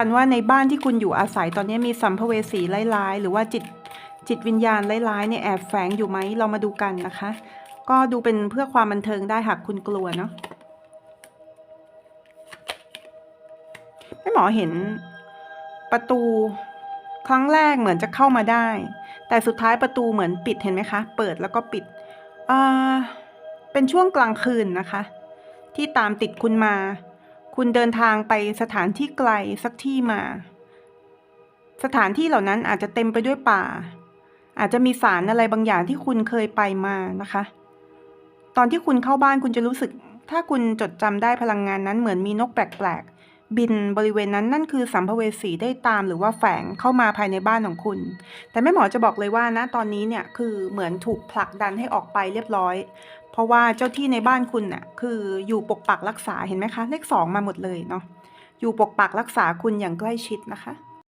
กันว่าในบ้านที่คุณอยู่อาศัยตอนนี้มีสัมภเวสีร้ายๆ หรือว่าจิตจิตวิญญาณร้ายๆเนี่ยแอบแฝงอยู่ไหมเรามาดูกันนะคะ ก็ดูเป็นเพื่อความบันเทิงได้หากคุณกลัวเนาะแม่หมอเห็นประตูครั้งแรกเหมือนจะเข้ามาได้ แต่สุดท้ายประตูเหมือนปิดเห็นไหมคะ เปิดแล้วก็ปิดอ่าเป็นช่วงกลางคืนนะคะ ที่ตามติดคุณมา คุณเดินทางไปสถานที่ไกลสักที่มา สถานที่เหล่านั้นอาจจะเต็มไปด้วยป่า อาจจะมีสารอะไรบางอย่างที่คุณเคยไปมานะคะ ตอนที่คุณเข้าบ้านคุณจะรู้สึก ถ้าคุณจดจำได้พลังงานนั้นเหมือนมีนกแปลกๆ บินบริเวณนั้นนั่นคือสัมภเวสีได้ตามหรือว่าแฝงเข้ามาภายในบ้านของคุณ แต่แม่หมอจะบอกเลยว่านะตอนนี้เนี่ยคือเหมือนถูกผลักดันให้ออกไปเรียบร้อย เพราะว่าเจ้าที่ในบ้านคุณน่ะคืออยู่ปกปักรักษาเห็นไหมคะ เลขสองมาหมดเลยเนาะอยู่ปกปักรักษาคุณอย่างใกล้ชิดนะคะ